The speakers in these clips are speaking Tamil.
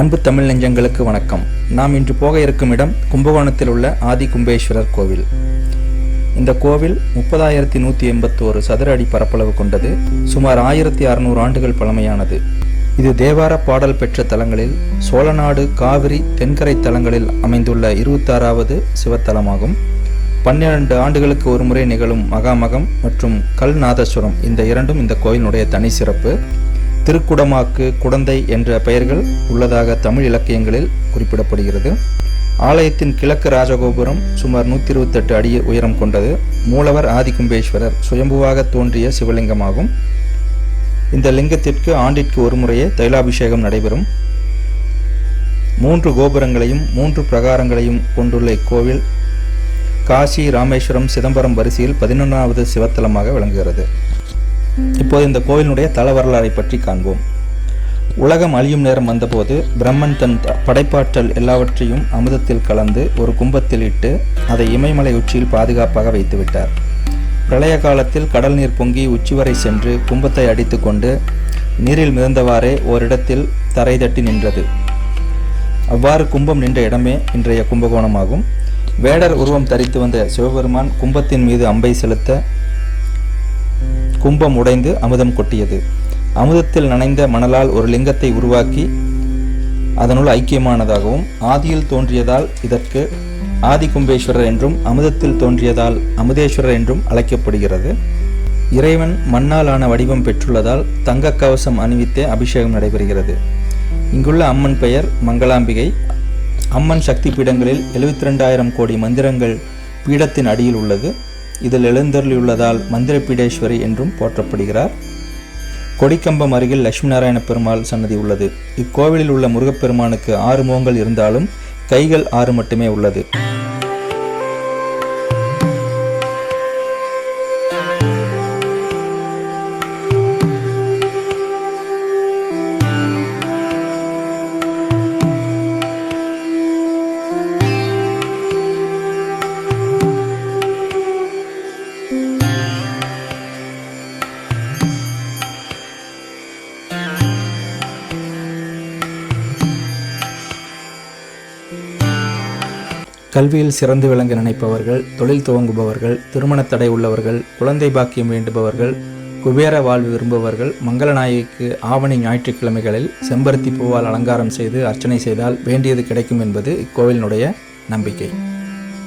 அன்பு தமிழ் நெஞ்சங்களுக்கு வணக்கம். நாம் இன்று போக இருக்கும் இடம் கும்பகோணத்தில் உள்ள ஆதி கும்பேஸ்வரர் கோவில். இந்த கோவில் முப்பதாயிரத்தி நூற்றி எண்பத்தோரு சதுர அடி பரப்பளவு கொண்டது. சுமார் ஆயிரத்தி அறுநூறு ஆண்டுகள் பழமையானது. இது தேவார பாடல் பெற்ற தலங்களில் சோழநாடு காவிரி தென்கரை தலங்களில் அமைந்துள்ள இருபத்தாறாவது சிவத்தலமாகும். பன்னிரண்டு ஆண்டுகளுக்கு ஒருமுறை நிகழும் மகாமகம் மற்றும் கல்நாதஸ்வரம் இந்த இரண்டும் இந்த கோயிலினுடைய தனி சிறப்பு திருக்குடமாக்கு குடந்தை என்ற பெயர்கள் உள்ளதாக தமிழ் இலக்கியங்களில் குறிப்பிடப்படுகிறது. ஆலயத்தின் கிழக்கு ராஜகோபுரம் சுமார் நூற்றி இருபத்தெட்டு அடி உயரம் கொண்டது மூலவர் ஆதிகும்பேஸ்வரர் சுயம்புவாக தோன்றிய சிவலிங்கமாகும். இந்த லிங்கத்திற்கு ஆண்டிற்கு ஒரு முறையே தைலாபிஷேகம் நடைபெறும். மூன்று கோபுரங்களையும் மூன்று பிரகாரங்களையும் கொண்டுள்ள இக்கோவில் காசி ராமேஸ்வரம் சிதம்பரம் வரிசையில் பதினொன்றாவது சிவத்தலமாக விளங்குகிறது. இப்போது இந்த கோயிலினுடைய தல வரலாறை பற்றி காண்போம். உலகம் அழியும் நேரம் வந்தபோது பிரம்மன் தன் படைப்பாற்றல் எல்லாவற்றையும் அமுதத்தில் கலந்து ஒரு கும்பத்தில் இட்டு அதை இமயமலை உச்சியில் பாதுகாப்பாக வைத்துவிட்டார் பிரளய காலத்தில் கடல் நீர் பொங்கி உச்சி வரை சென்று கும்பத்தை அடித்துக்கொண்டு நீரில் மிதந்தவாறே ஓரிடத்தில் தரை தட்டி நின்றது. அவ்வாறு கும்பம் நின்ற இடமே இன்றைய கும்பகோணமாகும். வேடர் உருவம் தரித்து வந்த சிவபெருமான் கும்பத்தின் மீது அம்பை செலுத்த கும்பம் உடைந்து அமுதம் கொட்டியது. அமுதத்தில் நனைந்த மணலால் ஒரு லிங்கத்தை உருவாக்கி அதனுள் ஐக்கியமானதாகவும் ஆதியில் தோன்றியதால் இதற்கு ஆதி கும்பேஸ்வரர் என்றும் அமுதத்தில் தோன்றியதால் அமுதேஸ்வரர் என்றும் அழைக்கப்படுகிறது. இறைவன் மண்ணாலான வடிவம் பெற்றுள்ளதால் தங்கக் கவசம் அணிவித்தே அபிஷேகம் நடைபெறுகிறது. இங்குள்ள அம்மன் பெயர் மங்களாம்பிகை. அம்மன் சக்தி பீடங்களில் எழுபத்தி ரெண்டாயிரம் கோடி மந்திரங்கள் பீடத்தின் அடியில் உள்ளது. இதில் எழுந்தருளியுள்ளதால் மந்திரபீடேஸ்வரி என்றும் போற்றப்படுகிறார். கொடிக்கம்பம் அருகில் லட்சுமி நாராயண பெருமாள் சன்னதி உள்ளது. இக்கோவிலில் உள்ள முருகப்பெருமானுக்கு ஆறு முகங்கள் இருந்தாலும் கைகள் ஆறு மட்டுமே உள்ளது. கல்வியில் சிறந்து விளங்க நினைப்பவர்கள் தொழில் துவங்குபவர்கள் திருமணத் தடை உள்ளவர்கள் குழந்தை பாக்கியம் வேண்டுபவர்கள் குபேர வாழ்வு விரும்புபவர்கள் மங்களநாயகிக்கு ஆவணி ஞாயிற்றுக்கிழமைகளில் செம்பருத்தி பூவால் அலங்காரம் செய்து அர்ச்சனை செய்தால் வேண்டியது கிடைக்கும் என்பது இக்கோவிலினுடைய நம்பிக்கை.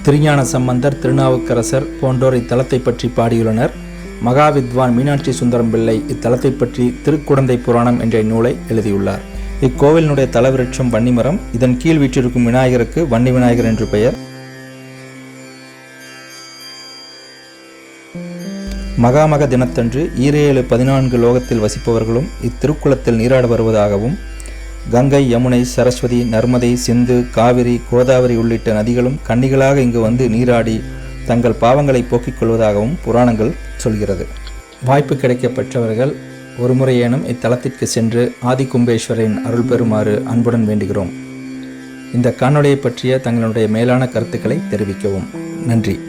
திருஞான சம்பந்தர் திருநாவுக்கரசர் போன்றோர் இத்தலத்தை பற்றி பாடியுள்ளனர். மகாவித்வான் மீனாட்சி சுந்தரம் பிள்ளை இத்தலத்தை பற்றி திருக்குடந்தை புராணம் என்ற நூலை எழுதியுள்ளார். இக்கோவிலினுடைய தலவிருட்சம் வன்னிமரம் இதன் கீழ் வீற்றிருக்கும் விநாயகருக்கு வன்னி விநாயகர் என்று பெயர். மகாமக தினத்தன்று ஈரேழு பதினான்கு லோகத்தில் வசிப்பவர்களும் இத்திருக்குளத்தில் நீராட வருவதாகவும் கங்கை யமுனை சரஸ்வதி நர்மதை சிந்து காவிரி கோதாவரி உள்ளிட்ட நதிகளும் கன்னிகளாக இங்கு வந்து நீராடி தங்கள் பாவங்களை போக்கிக் கொள்வதாகவும் புராணங்கள் சொல்கிறது. வாய்ப்பு கிடைக்கப்பெற்றவர்கள் ஒருமுறையேனும் இத்தலத்திற்கு சென்று ஆதிகும்பேஸ்வரின் அருள் பெறுமாறு அன்புடன் வேண்டுகிறோம். இந்த காணொலியை பற்றிய தங்களுடைய மேலான கருத்துக்களை தெரிவிக்கவும். நன்றி.